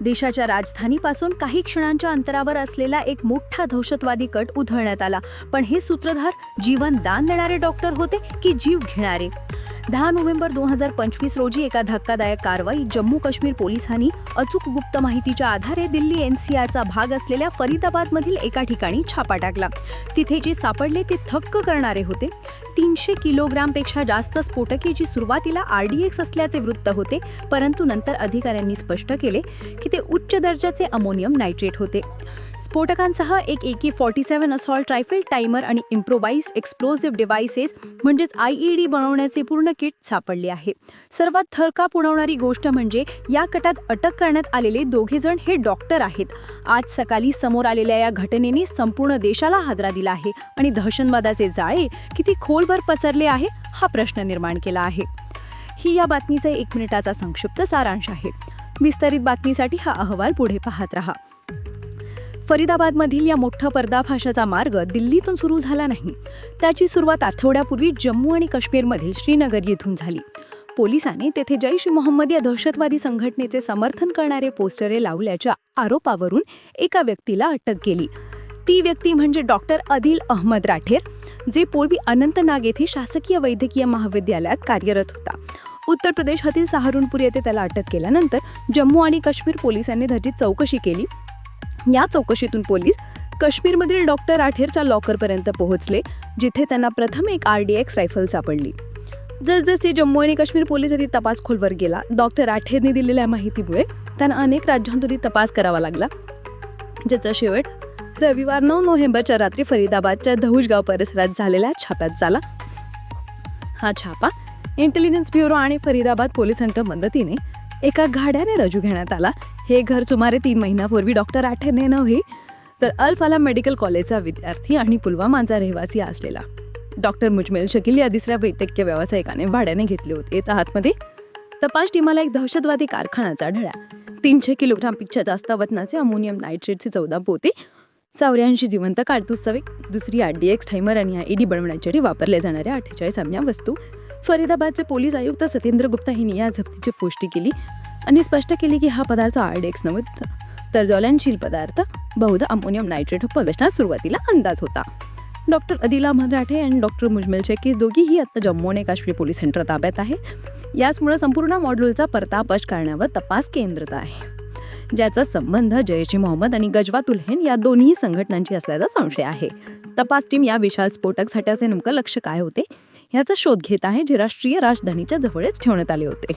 देशाच्या राजधानीपासून काही क्षणांच्या अंतरावर असलेला एक मोठा दहशतवादी कट उधळण्यात आला. पण हे सूत्रधार जीवन दान देणारे डॉक्टर होते की जीव घेणारे? दहा नोव्हेंबर दोन हजार पंचवीस रोजी एका धक्कादायक कारवाई जम्मू काश्मीर पोलिसांनी अचूक गुप्त माहितीच्या आधारे दिल्ली एनसीआरचा भाग असलेल्या फरीदाबादमधील एका ठिकाणी छापा टाकला. तिथे जे सापडले ते थक्क करणारे होते. तीनशे किलोग्रामपेक्षा जास्त स्फोटके जी सुरुवातीला आर डी एक्स असल्याचे वृत्त होते परंतु नंतर अधिकाऱ्यांनी स्पष्ट केले की ते उच्च दर्जाचे अमोनियम नायट्रेट होते. स्फोटकांसह एक A K forty seven assault rifle timer आणि इम्प्रोवाइज एक्सप्लोझिव्ह डिव्हायसेस म्हणजेच आय ई डी बनवण्याचे पूर्ण किट सापडले आहे. सर्वात थरकाप पुणवणारी गोष्ट म्हणजे या कटात अटक करण्यात आलेले दोघे जण हे डॉक्टर आहेत. आज सकाळी समोर आलेल्या या घटनेने संपूर्ण देशाला हादरा दिला आहे आणि दहशतवादाचे जाळे किती खोल खोलभर पसरले आहे हा प्रश्न निर्माण केला आहे. ही या बातमीचा एक मिनिटाचा संक्षिप्त सारांश आहे. विस्तारित बातमीसाठी हा अहवाल पुढे पाहत राहा. फरीदाबादमधील या मोठ्या पर्दाफाशाचा मार्ग दिल्लीतून सुरू झाला नाही. त्याची सुरुवात आठवड्यापूर्वी जम्मू आणि काश्मीरमधील श्रीनगर येथून झाली. पोलिसांनी तेथे जैश ए मोहम्मद या दहशतवादी संघटनेचे समर्थन करणारे पोस्टरे लावल्याच्या आरोपावरून एका व्यक्तीला अटक केली. ती व्यक्ती म्हणजे डॉक्टर अदिल अहमद राठेर जे पूर्वी अनंतनाग येथे शासकीय वैद्यकीय महाविद्यालयात कार्यरत होता. उत्तर प्रदेशातील सहारूनपूर येथे त्याला अटक केल्यानंतर जम्मू आणि काश्मीर पोलिसांनी त्याची चौकशी केली. या चौकशीतून पोलीस काश्मीरमधील डॉक्टर राठेरच्या लॉकरपर्यंत पोहोचले जिथे त्यांना प्रथम एक आर डी एक्स रायफल सापडली. जसजसे जम्मू आणि काश्मीर पोलिसांनी तपास खोलवर गेला डॉक्टर राठेरने दिलेल्या माहितीमुळे त्यांना अनेक राज्यांतूनही तपास करावा लागला. ज्याचा शेवट रविवार नऊ नोव्हेंबरच्या रात्री फरीदाबादच्या दहुजगाव परिसरात झालेल्या छाप्यात झाला. हा छापा इंटेलिजन्स ब्युरो आणि फरीदाबाद पोलिसांच्या मदतीने एका गाड्याने रजू घेण्यात आला. हे घर सुमारे तीन महिन्यापूर्वी डॉक्टर आठेने नव्हे तर अल्फाला मेडिकल कॉलेजचा विद्यार्थी आणि पुलवामाचा रहिवासी असलेला. डॉक्टर मुजमेल शकील या दुसऱ्या वैद्यकीय व्यावसायिकाने भाड्याने घेतले होते. तर आतमध्ये तपास टीमाला एक दहशतवादी कारखानाचा ढळा तीनशे किलोग्रामपेक्षा जास्त वजनाचे अमोनियम नायट्रेटचे चौदा पोते चौऱ्याऐंशी जिवंत काडतूस दुसरी आर डी एक्स टायमर आणि ईडी बनवण्यासाठी वापरल्या जाणाऱ्या अठ्ठेचाळीस आम्या वस्तू. फरीदाबादचे पोलीस आयुक्त सत्येंद्र गुप्ता यांनी या जप्तीची पुष्टी केली आणि स्पष्ट केली की हा पदार्थ आर डी एक्स नव्हता तर ज्वलनशील पदार्थ. बहुधा अमोनियम नायट्रेट प्रवेशना सुरुवातीला अंदाज होता. डॉक्टर अदिला मराठे आणि डॉक्टर मुजमेल शेख दोघीही आता जम्मू आणि काश्मीर पोलीस सेंटर ताब्यात आहे. याचमुळे संपूर्ण मॉड्यूलचा पर्दापश करण्यावर तपास केंद्रित आहे. ज्याचा संबंध जयश मोहम्मद आणि गजवातुल हेन या दोन्ही संघटनांची असल्याचा संशय आहे. तपास टीम या विशाल स्फोटक साठ्याचे नेमकं लक्ष काय होते? याचा शोध घेत आहे जे राष्ट्रीय राजधानीच्या जवळच ठेवण्यात आले होते.